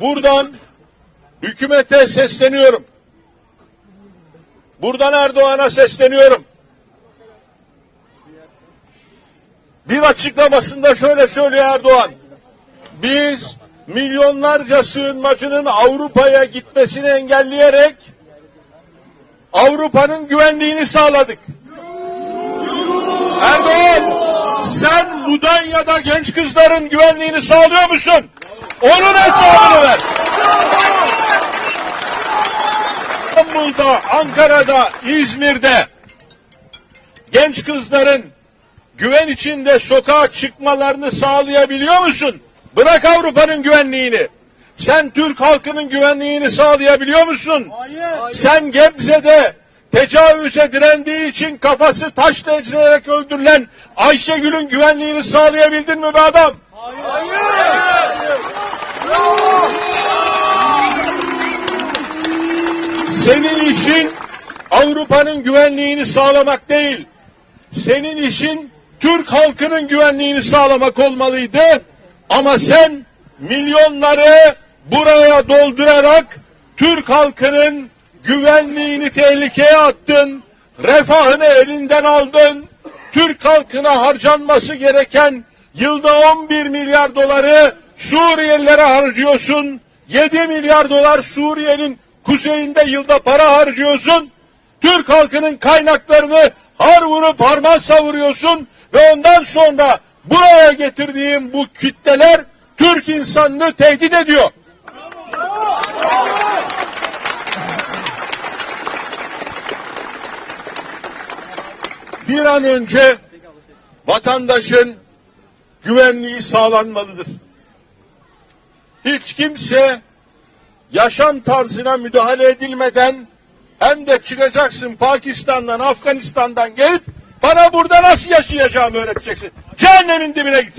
Buradan hükümete sesleniyorum. Buradan Erdoğan'a sesleniyorum. Bir açıklamasında şöyle söylüyor Erdoğan. Biz milyonlarca sığınmacının Avrupa'ya gitmesini engelleyerek Avrupa'nın güvenliğini sağladık. Erdoğan sen Mudanya'da genç kızların güvenliğini sağlıyor musun? Onun hesabını İstanbul'da, Ankara'da, İzmir'de genç kızların güven içinde sokağa çıkmalarını sağlayabiliyor musun? Bırak Avrupa'nın güvenliğini. Sen Türk halkının güvenliğini sağlayabiliyor musun? Sen Gebze'de tecavüze direndiği için kafası taşla ezilerek öldürülen Ayşegül'ün güvenliğini sağlayabildin mi be adam? Senin işin Avrupa'nın güvenliğini sağlamak değil. Senin işin Türk halkının güvenliğini sağlamak olmalıydı. Ama sen milyonları buraya doldurarak Türk halkının güvenliğini tehlikeye attın. Refahını elinden aldın. Türk halkına harcanması gereken yılda 11 milyar doları Suriyelilere harcıyorsun. 7 milyar dolar Suriye'nin kuzeyinde yılda para harcıyorsun. Türk halkının kaynaklarını har vurup harman savuruyorsun ve ondan sonra buraya getirdiğim bu kitleler Türk insanını tehdit ediyor. Bir an önce vatandaşın güvenliği sağlanmalıdır. Hiç kimse yaşam tarzına müdahale edilmeden hem de çıkacaksın Pakistan'dan, Afganistan'dan gelip bana burada nasıl yaşayacağımı öğreteceksin. Cehennemin dibine git.